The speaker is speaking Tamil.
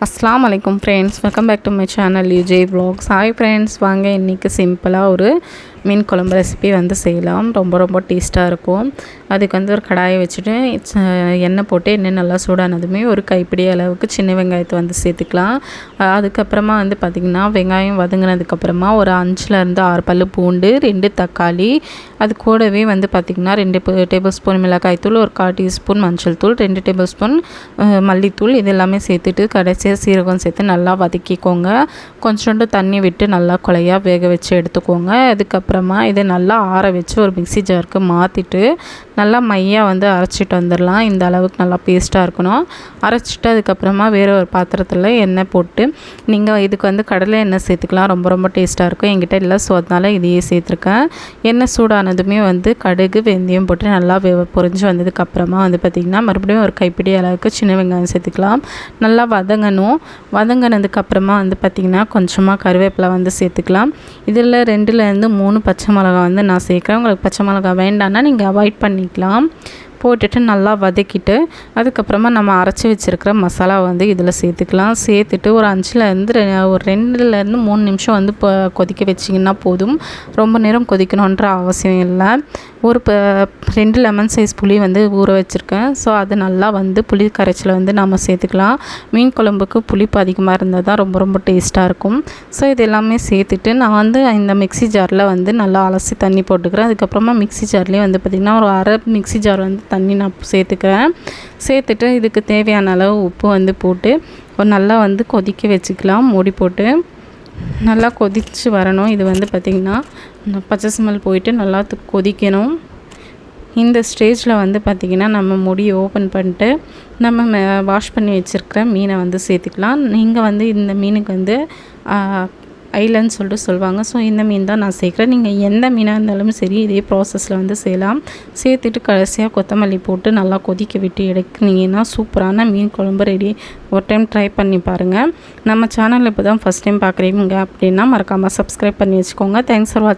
அஸ்லாம் வலைக்கம் friends welcome back to my channel UJ vlogs hi friends வாங்க இன்றைக்கி சிம்பிளாக ஒரு மீன் குழம்பு ரெசிபி வந்து செய்யலாம். ரொம்ப ரொம்ப டேஸ்ட்டாக இருக்கும். அதுக்கு வந்து ஒரு கடாயை வச்சுட்டு எண்ணெய் போட்டு எண்ணெய் நல்லா சூடானதுமே ஒரு கைப்பிடி அளவுக்கு சின்ன வெங்காயத்தை வந்து சேர்த்துக்கலாம். அதுக்கப்புறமா வந்து பார்த்திங்கன்னா வெங்காயம் வதங்கினதுக்கப்புறமா ஒரு அஞ்சுலேருந்து ஆறு பல்லு பூண்டு ரெண்டு தக்காளி அது கூடவே வந்து பார்த்திங்கன்னா ரெண்டு டேபிள் ஸ்பூன் மிளகாய் தூள் ஒரு கால் டீஸ்பூன் மஞ்சள் தூள் ரெண்டு டேபிள் ஸ்பூன் மல்லித்தூள் இது எல்லாமே சேர்த்துட்டு கடைசியாக சீரகம் சேர்த்து நல்லா வதக்கிக்கோங்க. கொஞ்சோண்டு தண்ணி விட்டு நல்லா கொலையாக வேக வச்சு எடுத்துக்கோங்க. அதுக்கப்புறம் அப்புறமா இதை நல்லா ஆற வச்சு ஒரு மிக்சி ஜாருக்கு மாற்றிட்டு நல்லா மையாக வந்து அரைச்சிட்டு வந்துடலாம். இந்த அளவுக்கு நல்லா பேஸ்ட்டாக இருக்கணும். அரைச்சிட்டு அதுக்கப்புறமா வேறு ஒரு பாத்திரத்தில் எண்ணெய் போட்டு நீங்கள் இதுக்கு வந்து கடலை எண்ணெய் சேர்த்துக்கலாம். ரொம்ப ரொம்ப டேஸ்ட்டாக இருக்கும். என்கிட்ட இல்லை ஸோ அதனால் இதையே சேர்த்துருக்கேன். எண்ணெய் சூடானதுமே வந்து கடுகு வெந்தயம் போட்டு நல்லா வெ பொரிஞ்சு வந்ததுக்கப்புறமா வந்து பார்த்திங்கன்னா மறுபடியும் ஒரு கைப்பிடி அளவுக்கு சின்ன வெங்காயம் சேர்த்துக்கலாம். நல்லா வதங்கணும். வதங்கினதுக்கப்புறமா வந்து பார்த்திங்கன்னா கொஞ்சமாக கருவேப்பிலை வந்து சேர்த்துக்கலாம். இதில் ரெண்டுலேருந்து மூணு பச்சை மிளகா வந்து நான் சேர்க்குறேன். உங்களுக்கு பச்சை மிளகா வேண்டாம்னா நீங்கள் அவாய்ட் பண்ணிக்கலாம். போட்டுட்டு நல்லா வதக்கிட்டு அதுக்கப்புறமா நம்ம அரைச்சி வச்சுருக்கிற மசாலா வந்து இதில் சேர்த்துக்கலாம். சேர்த்துட்டு ஒரு அஞ்சுலேருந்து ரெ- ஒரு ரெண்டுலேருந்து மூணு நிமிஷம் வந்து இப்போ கொதிக்க வச்சிங்கன்னா போதும். ரொம்ப நேரம் கொதிக்கணுன்ற அவசியம் இல்லை. ஒரு ப ரெண்டு லெமன் சைஸ் புளி வந்து ஊற வச்சுருக்கேன். ஸோ அது நல்லா வந்து புளி கரைச்சலை வந்து நம்ம சேர்த்துக்கலாம். மீன் குழம்புக்கு புளிப்பு அதிகமாக இருந்தால் தான் ரொம்ப ரொம்ப டேஸ்ட்டாக இருக்கும். ஸோ இது எல்லாமே சேர்த்துட்டு நான் வந்து இந்த மிக்ஸி ஜாரில் வந்து நல்லா அலசி தண்ணி போட்டுக்கிறேன். அதுக்கப்புறமா மிக்ஸி ஜார்லேயே வந்து பார்த்திங்கன்னா ஒரு அரை மிக்ஸி ஜார் வந்து தண்ணி நான் சேர்த்துக்கிறேன். சேர்த்துட்டு இதுக்கு தேவையான அளவு உப்பு வந்து போட்டு ஒரு நல்லா வந்து கொதிக்க வச்சுக்கலாம். மூடி போட்டு நல்லா கொதித்து வரணும். இது வந்து பார்த்திங்கன்னா பச்சை ஸ்மெல் போயிட்டு நல்லா கொதிக்கணும். இந்த ஸ்டேஜில் வந்து பார்த்திங்கன்னா நம்ம முடியை ஓப்பன் பண்ணிட்டு நம்ம வாஷ் பண்ணி வச்சுருக்கிற மீனை வந்து சேர்த்துக்கலாம். நீங்கள் வந்து இந்த மீனுக்கு வந்து ஐலன்னு சொல்லிட்டு சொல்லுவாங்க. ஸோ இந்த மீன் தான் நான் சேர்க்குறேன். நீங்கள் எந்த மீனாக இருந்தாலும் சரி இதே ப்ராசஸில் வந்து செய்யலாம். சேர்த்துட்டு கடைசியாக கொத்தமல்லி போட்டு நல்லா கொதிக்க விட்டு எடுக்குனீங்கன்னா சூப்பரான மீன் குழம்பு ரெடி ஒரு டைம் ட்ரை பண்ணி பாருங்கள் நம்ம சேனல் இப்போ தான் ஃபஸ்ட் டைம் பார்க்குறீங்க அப்படின்னா மறக்காமல் சப்ஸ்கிரைப் பண்ணி வச்சுக்கோங்க. தேங்க்ஸ் ஃபார் வாட்சிங்